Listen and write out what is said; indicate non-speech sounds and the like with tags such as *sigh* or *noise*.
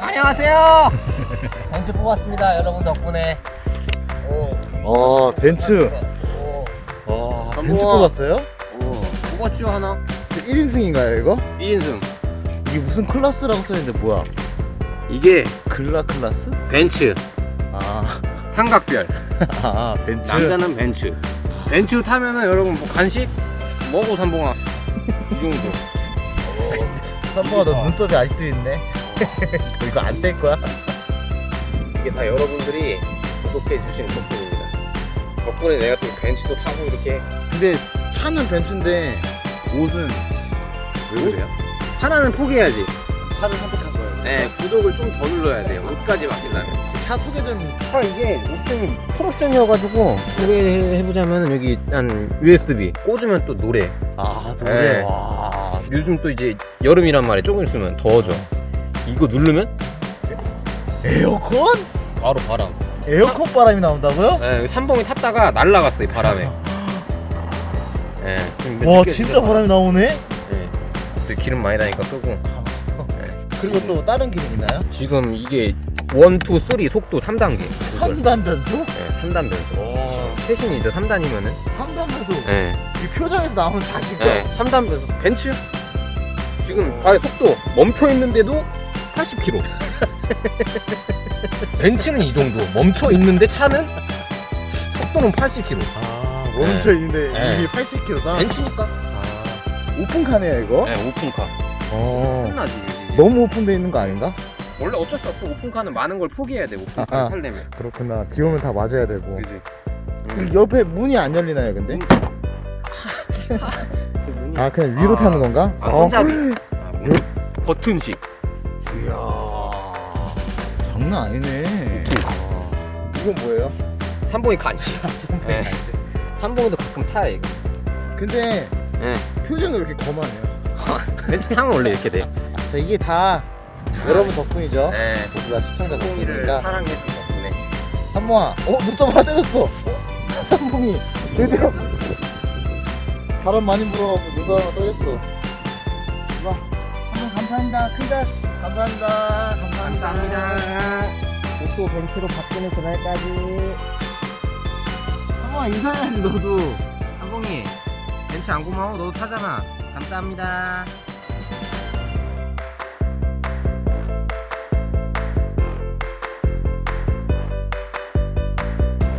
안녕하세요. *laughs* 벤츠 뽑았습니다. 여러분 덕분에. 오. 어 벤츠 오. 와 한번 벤츠. 뽑았어요? 오. 뽑았죠 하나? 1인승인가요 이거? 1인승. 이게 무슨 클래스라고 써있는데 뭐야 이게 글라 클래스? 벤츠 아, 삼각별. *laughs* 아 벤츠 남자는 벤츠. 벤츠 타면은 여러분 뭐 간식 먹어 삼봉아. 이 정도. 한번가 너 눈썹이 아직도 있네 *laughs* 너 이거 안 뗄 거야? 이게 다 여러분들이 구독해 주신 덕분입니다. 덕분에 내가 또 벤츠도 타고 이렇게 근데 차는 벤츠인데 옷은 왜 그래요? 하나는 포기해야지. 차를 선택한 거예요 네, 구독을 좀 더 눌러야 돼요. 옷까지 맡기려면. 차 소개 좀아 이게 옵션이 풀옵션이어가지고 소개해보자면 여기 한 USB 꽂으면 또 노래 아, 네. 노래 와 요즘 또 이제 여름이란 말이야 조금 있으면 더워져 이거 누르면 에어컨? 바로 바람 에어컨 바람이 나온다고요? 예, 삼봉이 탔다가 날라갔어 이 바람에 *gasps* 예, 근데 와 늦게 진짜. 바람이 나오네? 예, 또 기름 많이 나니까 끄고 그리고 또 다른 기능 있나요? 지금 이게 1, 2, 3 속도 3단계 3단 변수? 예, 3단 변속 와 최신이죠 3단이면은 3단 변수 예, 이 표정에서 나오는 자신감 네, 3단 변속 벤츠 지금 아 속도 멈춰 있는데도 80km. *laughs* 벤츠는 이 정도 멈춰 있는데 차는 속도는 80km. 아 멈춰 있는데 네. 이게 80km다 벤츠니까. 아 오픈카네요 이거? 네, 오픈카. 어 끝나지. 이게. 너무 오픈돼 있는 거 아닌가? 원래 어쩔 수 없어. 오픈카는 많은 걸 포기해야 돼. 오픈카 아하. 살려면. 그렇구나 비 오면 다 맞아야 되고 그지. 이 옆에 문이 안 열리나요 근데? *laughs* 아 그냥 위로 아. 타는 건가? 아, 어. 손잡이. *gasps* 아, 뭐. 버튼식. 이야 장난 아니네 아, 이건 뭐예요? 삼봉이 간식. 네. *laughs* 삼봉이도 가끔 타야 이거. 근데 네. 표정이 왜 이렇게 검하네요 벤츠 타면 원래 이렇게 돼. 자, 이게 다 여러분 덕분이죠 네. 모두가 시청자 덕분이니까 사랑해준 덕분에. 삼봉아 어? 눈썹 하나 떼졌어 삼봉이 드디어 바람 많이 불어갖고 눈썹 하나 떼졌어 와 한번 감사합니다 큰달 감사합니다 감사합니다 옷도 벤츠로 바꾸는 그날까지. 삼봉아 인사해야지 너도 한봉이 벤츠 안 고마워? 너도 타잖아. 감사합니다.